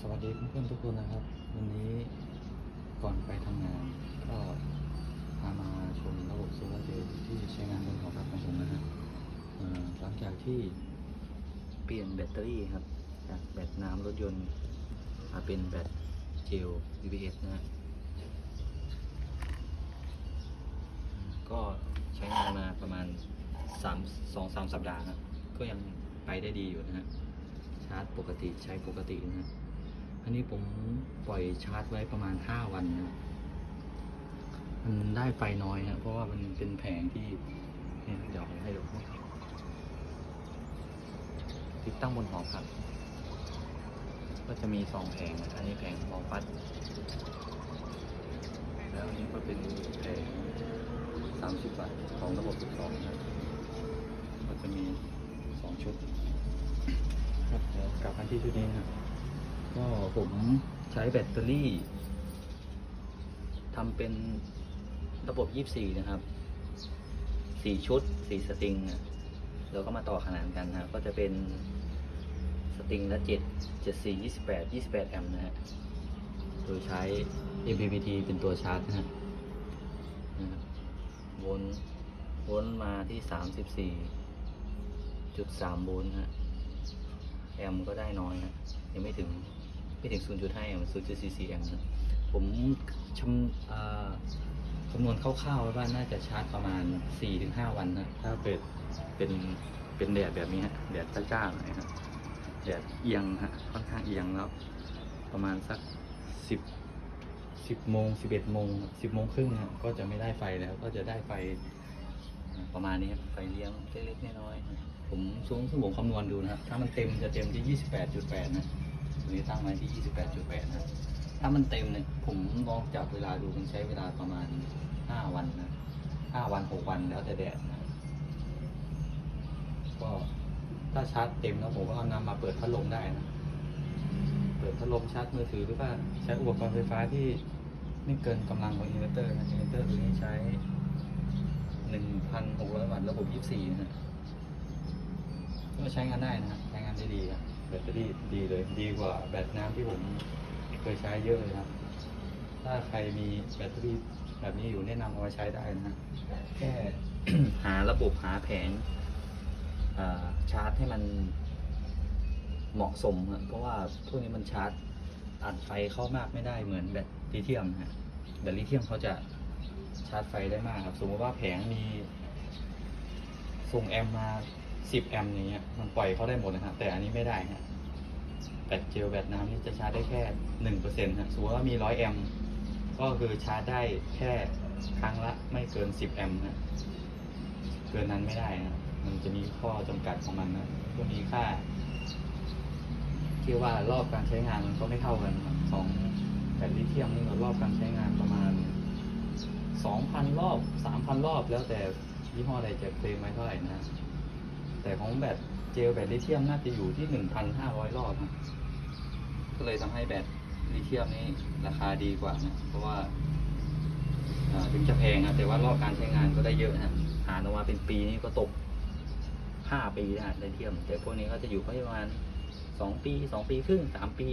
สวัสดีเพื่อนๆทุกคนนะครับ วันนี้ก่อนไปทำงานก็พามาชมระบบโซลาร์เซลล์ที่ใช้งานบนหอพักของผมนะฮะเอ่อหลังจากที่เปลี่ยนแบตเตอรี่ครับ จากแบตน้ำรถยนต์มาเป็นแบตเจล VPS นะฮะก็ใช้งานมาประมาณ3 2 3สัปดาห์นะก็ยังไปได้ดีอยู่นะฮะชาร์จปกติใช้ปกตินะ อันนี้ผมปล่อยชาร์จไว้ประมาณ 5 วันนะมันได้ไฟน้อยนะเพราะว่ามันเป็นแผงที่เดี๋ยวผมให้ดูติดตั้งบนหอพักก็จะมีสองแผงนะอันนี้แผงหอพัดแล้วอันนี้ก็เป็นแผง30วัตต์ของระบบ12นะก็จะมีสองชุดครับเดี๋ยวกลับมาที่ชุดนี้ครับ ก็ผมใช้แบตเตอรี่ทำเป็นระบบ 24 นะครับ 4 ชุด 4 สตริงนะแล้วก็มาต่อขนานกันนะก็จะเป็นสตริงละ 7 74 28 28 แอมป์นะฮะ โดยใช้ MPPT เป็นตัวชาร์จนะฮะนะครับวนวนมาที่ 34.3โวลต์นะฮะ แอมป์ก็ได้น้อยนะยังไม่ถึง ไม่ถึง 0.5แอมป์0.44แอมป์นะผมชำอ่าคำนวณคร่าวๆไว้ว่าน่าจะชาร์จประมาณ 4-5 วันนะถ้าเปิดเป็นเป็นแดดแบบนี้ฮะแดดจ้าๆหน่อยครับแดดเอียงฮะค่อนข้างเอียงแล้วประมาณสัก 10 10โมง11โมง10โมงครึ่งนะก็จะไม่ได้ไฟแล้วก็จะได้ไฟประมาณนี้ครับไฟเลี้ยงเล็กๆน้อยๆผมสูงสมองคำนวณดูนะครับ ถ้ามันเต็มจะเต็มที่ 28.8 นะ ตัวนี้ตั้งไว้ที่ 28.8 นะ ถ้ามันเต็มเนี่ยผมลองจับเวลาดูมันใช้เวลาประมาณ 5 วันนะ 5 วัน 6 วันแล้วแต่แดดนะ ก็ถ้าชาร์จเต็มแล้วผมก็เอานำมาเปิดพัดลมได้นะ เปิดพัดลมชาร์จมือถือหรือว่าใช้อุปกรณ์ไฟฟ้าที่ไม่เกินกำลังของอินเวอร์เตอร์นะอินเวอร์เตอร์ตัวนี้ใช้ 1,600 วัตต์ระบบ 24 นะฮะก็ใช้งานได้นะฮะใช้งานได้ดีครับ แบตเตอรี่ดีเลย ดีกว่าแบตน้ำที่ผมเคยใช้เยอะเลยครับ ถ้าใครมีแบตเตอรี่แบบนี้อยู่แนะนำเอามาใช้ได้นะฮะแค่ หาระบบหาแผงอ่าชาร์จให้มันเหมาะสมเพราะว่าพวกนี้มันชาร์จอัดไฟเข้ามากไม่ได้เหมือนแบตลิเธียมฮะแบตลิเธียมเขาจะชาร์จไฟได้มากครับ สมมติว่าแผงมีส่งแอมป์มา 10 แอมป์อย่างเงี้ยมันปล่อยเขาได้หมดนะครับแต่อันนี้ไม่ได้ฮะแบตเจลแบตน้ำนี่จะชาร์จได้แค่หนึ่งเปอร์เซ็นต์ฮะสมมติว่ามีร้อยแอมป์ก็คือชาร์จได้แค่ครั้งละไม่เกิน10แอมป์นะเกินนั้นไม่ได้นะมันจะมีข้อจำกัดของมันนะก็มีค่าที่ว่ารอบการใช้งานมันก็ไม่เท่ากันของแบตลิเธียมนี่รอบการใช้งานประมาณสองพันรอบสามพันรอบแล้วแต่ยี่ห้อใดจะเคลมไว้เท่าไหร่นะ แต่ของแบตเจลแบตลิเธียมน่าจะอยู่ที่หนึ่งพันห้าร้อยรอบนะก็เลยทำให้แบตลิเธียมนี้ราคาดีกว่านะ เพราะว่าถึงจะแพงนะแต่ว่ารอบการใช้งานก็ได้เยอะนะหารออกมาเป็นปีนี่ก็ตกห้าปีนะลิเธียม แต่พวกนี้ก็จะอยู่ประมาณสองปีสองปีครึ่งสามปี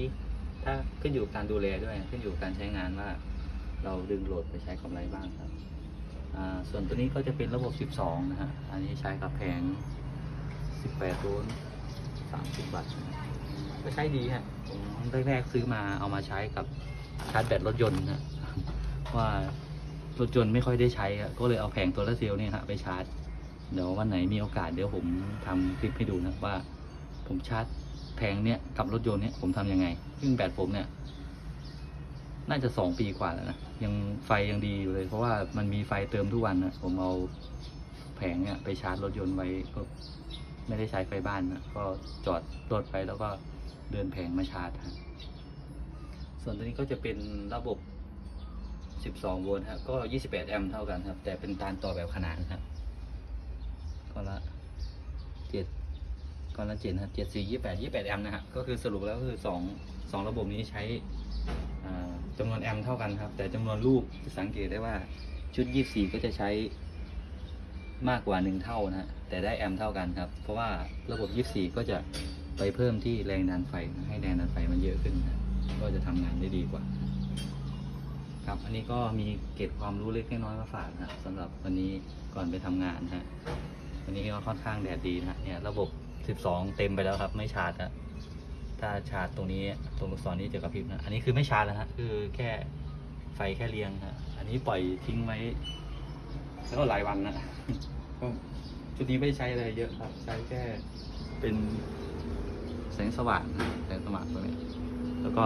ถ้าขึ้นอยู่การดูแลด้วย ขึ้นอยู่การใช้งานว่า เราดึงโหลดไปใช้กับอะไรบ้างครับส่วนตัวนี้ก็จะเป็นระบบ 12 นะฮะ อันนี้ใช้กับแผง 18โวลต์30วัตต์นะก็ใช้ดีฮะผมแรกๆซื้อมาเอามาใช้กับชาร์จแบตรถยนต์นะว่ารถยนต์ไม่ค่อยได้ใช้อะก็เลยเอาแผงตัวละเซลล์เนี่ยฮะไปชาร์จ เดี๋ยววันไหนมีโอกาสเดี๋ยวผมทำคลิปให้ดูนะว่า ผมชาร์จแผงเนี้ยกับรถยนต์เนี้ยผมทำยังไง ซึ่งแบตผมเนี่ยน่าจะสองปีกว่าแล้วนะยังไฟยังดีอยู่เลย เพราะว่ามันมีไฟเติมทุกวันนะผมเอาแผงเนี่ยไปชาร์จรถยนต์ไว้ก็ ไม่ได้ใช้ไฟบ้านนะก็จอดรถไปแล้วก็เดินแผงมาชาร์จฮะส่วนตัวนี้ก็จะเป็นระบบ 12 โวลต์ครับก็ 28 แอมป์เท่ากันครับ แต่เป็นการต่อแบบขนานครับก็ละเจ็ดก็ละเจ็ดครับเจ็ดสี่ยี่แปดยี่แปดแอมป์นะฮะก็คือสรุปแล้วก็คือสองสองระบบนี้ใช้จำนวนแอมป์เท่ากันครับ แต่จำนวนลูกจะสังเกตได้ว่าชุด 24 ก็จะใช้ มากกว่า 1 เท่านะฮะแต่ได้แอมเท่ากันครับ เพราะว่าระบบ 24 ก็จะไปเพิ่มที่แรงดันไฟให้แรงดันไฟมันเยอะขึ้นนะก็จะทำงานได้ดีกว่า ครับอันนี้ก็มีเกร็ดความรู้เล็กน้อยมาฝากนะสำหรับวันนี้ก่อนไปทำงานฮะวันนี้ก็ค่อนข้างแดดดีนะฮะเนี่ยระบบ 12 เต็มไปแล้วครับ ไม่ชาร์จนะถ้าชาร์จตรงนี้ตรงลูกศรนี้จะกระพริบนะอันนี้คือไม่ชาร์จแล้วฮะคือแค่ไฟแค่เรียงฮะอันนี้ปล่อยทิ้งไว้ แล้วก็หลายวันนะก็ชุดนี้ไม่ได้ใช้อะไรเยอะครับ ใช้แค่เป็นแสงสว่างนะแสงสว่างตัวนี้แล้วก็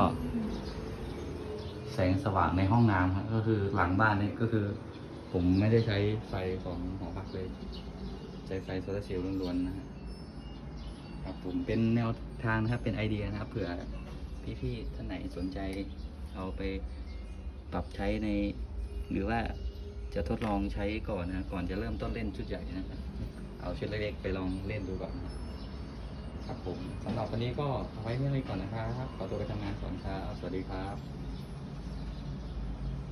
แสงสว่างในห้องน้ำครับก็คือหลังบ้านนี่ก็คือ ผมไม่ได้ใช้ไฟของหอพักเลย ใช้ไฟโซลาร์เซลล์ล้วนๆนะฮะครับผมเป็นแนวทางนะครับ เป็นไอเดียนะครับเผื่อพี่ๆท่านไหนสนใจ เอาไปปรับใช้ใน หรือว่า จะทดลองใช้ก่อนนะ ก่อนจะเริ่มต้นเล่นชุดใหญ่นะครับเอาชุดเล็กๆไปลองเล่นดูก่อนนะครับผมสำหรับวันนี้ก็เอาไว้เท่านี้ก่อนนะครับขอตัวไปทำงานก่อนครับ สวัสดีครับ